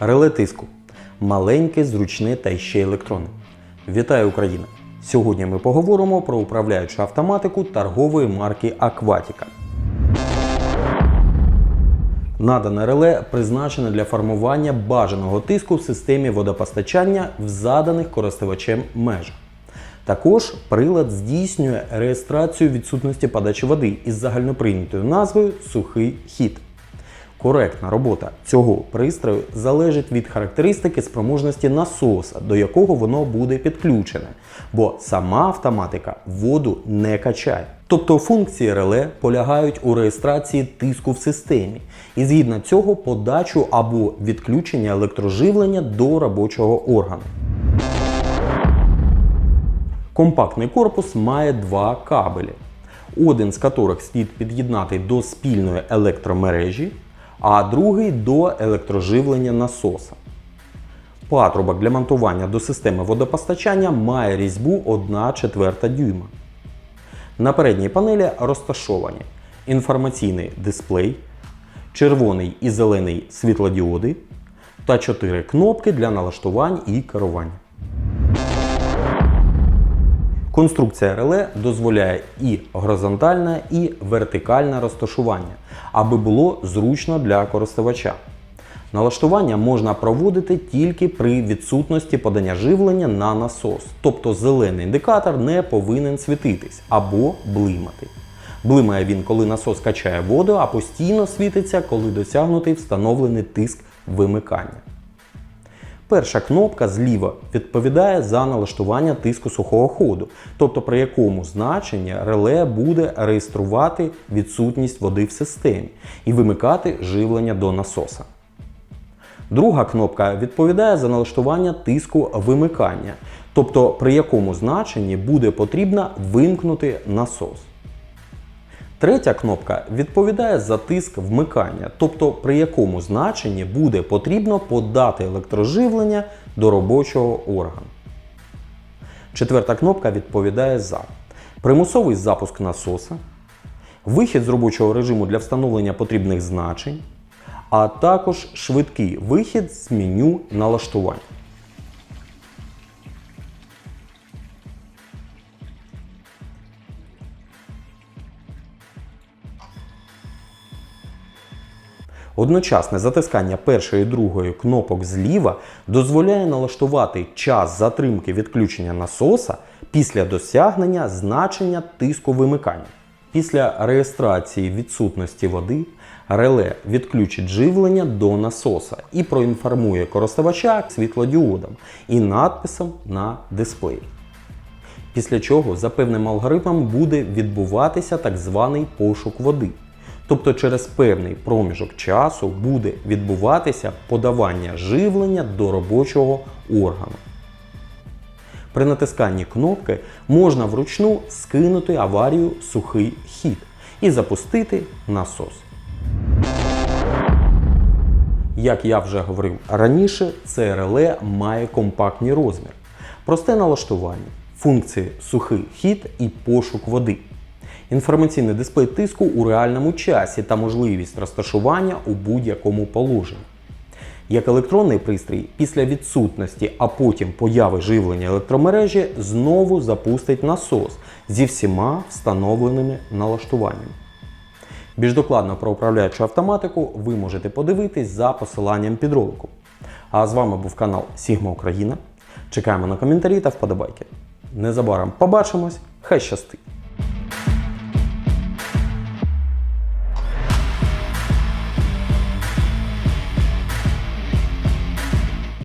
Реле тиску. Маленьке, зручне та ще електронне. Вітаю Україна! Сьогодні ми поговоримо про управляючу автоматику торгової марки Aquatica. Надане реле призначене для формування бажаного тиску в системі водопостачання в заданих користувачем межах. Також прилад здійснює реєстрацію відсутності подачі води із загальноприйнятою назвою сухий хід. Коректна робота цього пристрою залежить від характеристики спроможності насоса, до якого воно буде підключене, бо сама автоматика воду не качає. Тобто функції реле полягають у реєстрації тиску в системі і згідно цього подачу або відключення електроживлення до робочого органу. Компактний корпус має два кабелі, один з яких слід під'єднати до спільної електромережі, а другий до електроживлення насоса. Патрубок для монтування до системи водопостачання має різьбу 1 четверта дюйма. На передній панелі розташовані інформаційний дисплей, червоний і зелений світлодіоди та 4 кнопки для налаштувань і керування. Конструкція реле дозволяє і горизонтальне, і вертикальне розташування, аби було зручно для користувача. Налаштування можна проводити тільки при відсутності подання живлення на насос, тобто зелений індикатор не повинен світитись або блимати. Блимає він, коли насос качає воду, а постійно світиться, коли досягнутий встановлений тиск вимикання. Перша кнопка зліва відповідає за налаштування тиску сухого ходу, тобто при якому значенні реле буде реєструвати відсутність води в системі і вимикати живлення до насоса. Друга кнопка відповідає за налаштування тиску вимикання, тобто при якому значенні буде потрібно вимкнути насос. Третя кнопка відповідає за тиск вмикання, тобто при якому значенні буде потрібно подати електроживлення до робочого органу. Четверта кнопка відповідає за примусовий запуск насоса, вихід з робочого режиму для встановлення потрібних значень, а також швидкий вихід з меню налаштувань. Одночасне затискання першої і другої кнопок зліва дозволяє налаштувати час затримки відключення насоса після досягнення значення тиску вимикання. Після реєстрації відсутності води реле відключить живлення до насоса і проінформує користувача світлодіодом і надписом на дисплеї. Після чого за певним алгоритмом буде відбуватися так званий пошук води. Тобто через певний проміжок часу буде відбуватися подавання живлення до робочого органу. При натисканні кнопки можна вручну скинути аварію сухий хід і запустити насос. Як я вже говорив раніше, це реле має компактний розмір, просте налаштування, функції сухий хід і пошук води. Інформаційний дисплей тиску у реальному часі та можливість розташування у будь-якому положенні. Як електронний пристрій, після відсутності, а потім появи живлення електромережі знову запустить насос зі всіма встановленими налаштуваннями. Більш докладно про управляючу автоматику ви можете подивитись за посиланням під роликом. А з вами був канал Sigma Україна. Чекаємо на коментарі та вподобайки. Незабаром побачимось, хай щастить!